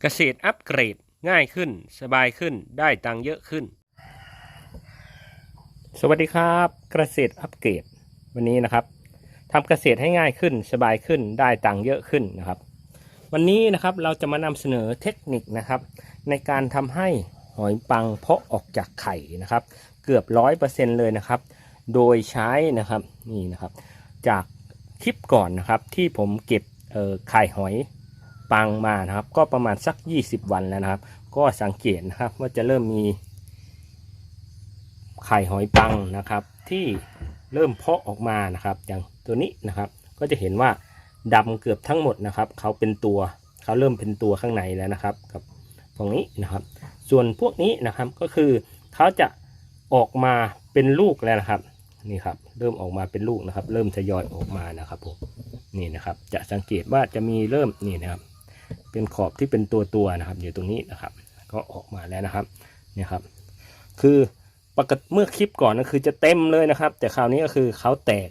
เกษตรอัปเกรดง่ายขึ้น สบายขึ้นได้ตังค์เยอะขึ้น สวัสดีครับเกษตรอัปเกรดวันนี้นะครับทำเกษตรให้ง่ายขึ้น สบายขึ้นได้ตังค์เยอะขึ้นนะครับ วันนี้นะครับเราจะมานำเสนอเทคนิคนะครับ ในการทำให้หอยปังเพาะออกจากไข่นะครับ เกือบร้อยเปอร์เซ็นเลยนะครับ โดยใช้นะครับนี่นะครับ จากคลิปก่อนนะครับที่ผมเก็บไข่หอย ปังมานะครับ ก็ประมาณสัก 20 วันแล้วนะครับ ก็สังเกตนะครับว่าจะเริ่มมีไข่หอยปังนะครับ ที่เริ่มเพาะออกมานะครับ อย่างตัวนี้นะครับ ก็จะเห็นว่าดำเกือบทั้งหมดนะครับ เขาเป็นตัวเขาเริ่มเป็นตัวข้างในแล้วนะครับกับตรงนี้นะครับ ส่วนพวกนี้นะครับก็คือเขาจะออกมาเป็นลูกแล้วนะครับนี่ครับเริ่มออกมาเป็นลูกนะครับ เริ่มทยอยออกมานะครับผมนี่นะครับ จะสังเกตว่าจะมีเริ่มนี่นะครับ เป็นขอบที่เป็นตัวตัวๆนะครับ อยู่ตรงนี้นะครับ ก็ออกมาแล้วนะครับเนี่ยครับ คือปกติเมื่อคลิปก่อนก็คือจะเต็มเลยนะครับ แต่คราวนี้ก็คือเขาแตก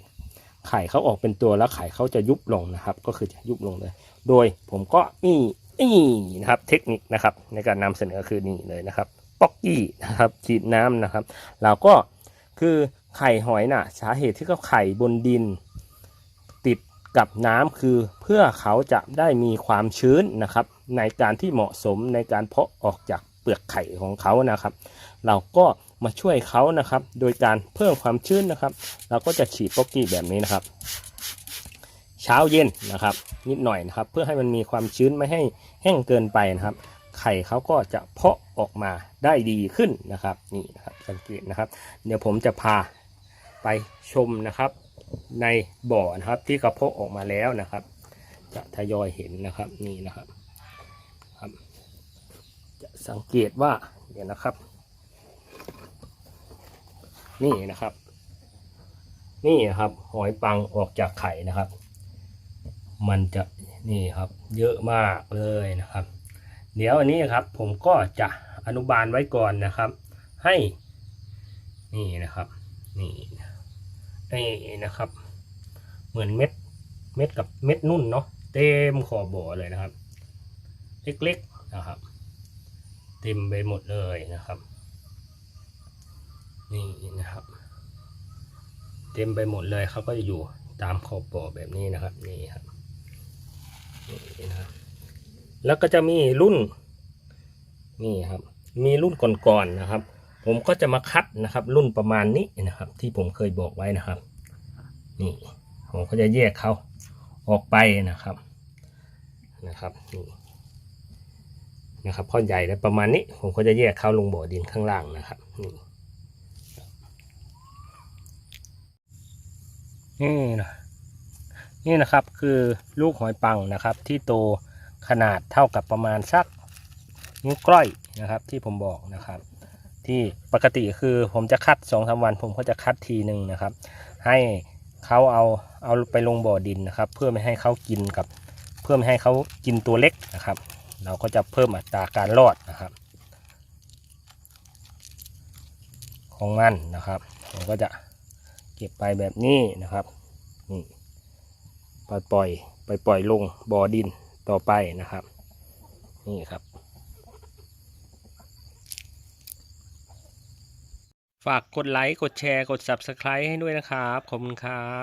ไข่เขาออกเป็นตัวแล้วไข่เขาจะยุบลงนะครับ ก็คือจะยุบลงเลย โดยผมก็นี่นี่นะครับเทคนิคนะครับ ในการนำเสนอคือนี่เลยนะครับป๊อกกี้นะครับฉีดน้ำนะครับเราก็คือไข่หอยน่ะ สาเหตุที่เขาไข่บนดิน กับน้ำคือเพื่อเขาจะได้มีความชื้นนะครับ ในการที่เหมาะสมในการเพาะออกจากเปลือกไข่ของเขานะครับ เราก็มาช่วยเขานะครับ โดยการเพิ่มความชื้นนะครับ เราก็จะฉีดป๊อกกี้แบบนี้นะครับ เช้าเย็นนะครับ นิดหน่อยนะครับ เพื่อให้มันมีความชื้นไม่ให้แห้งเกินไปนะครับ ไข่เขาก็จะเพาะออกมาได้ดีขึ้นนะครับ นี่นะครับสังเกตนะครับ เดี๋ยวผมจะพาไปชมนะครับ ในบ่อนะครับที่กระเพาะออกมาแล้วนะครับ จะทยอยเห็นนะครับนี่นะครับครับ จะสังเกตว่าเดี๋ยวนะครับ นี่นะครับ นี่นะครับหอยปังออกจากไข่นะครับ มันจะนี่ครับ เยอะมากเลยนะครับ เดี๋ยวอันนี้ครับ ผมก็จะอนุบาลไว้ก่อนนะครับ ให้ นี่นะครับ นี่ นี่นะครับ เหมือนเม็ดเม็ดกับเม็ดนุ่นเนาะเต็มขอบบ่อเลยนะครับ เล็กๆนะครับ เต็มไปหมดเลยนะครับ นี่นะครับ เต็มไปหมดเลยเขาก็จะอยู่ตามขอบบ่อแบบนี้นะครับนี่ครับนี่นะครับแล้วก็จะมีรุ่นนี่ครับ มีรุ่นก่อนๆนะครับ ผมก็จะมาคัดนะครับ รุ่นประมาณนี้นะครับ ที่ผมเคยบอกไว้นะครับ นี่ผมก็จะแยกเขาออกไปนะครับนะครับนี่นะครับข้อใหญ่แล้วประมาณนี้ ผมก็จะแยกเขาลงบ่อดินข้างล่างนะครับนี่นี่นะนี่นะครับคือลูกหอยปังนะครับ ที่โตขนาดเท่ากับประมาณสักนิ้วก้อยนะครับ ที่ผมบอกนะครับ ที่ปกติคือผมจะคัดสองสาวัน ผมก็จะคัดทีหนึ่งนะครับ ให้เขาเอาเอาไปลงบ่อดินนะครับ เพื่อไม่ให้เขากินกับ เพื่อไม่ให้เขากินตัวเล็กนะครับ เราก็จะเพิ่มอัตราการรอดนะครับ ของมันนะครับผมก็จะเก็บไปแบบนี้นะครับนี่ปล่อยปล่อยไปปล่อยลงบ่อดินต่อไปนะครับ นี่ครับ ฝากกดไลค์ กดแชร์ กด Subscribe ให้ด้วยนะครับ ขอบคุณครับ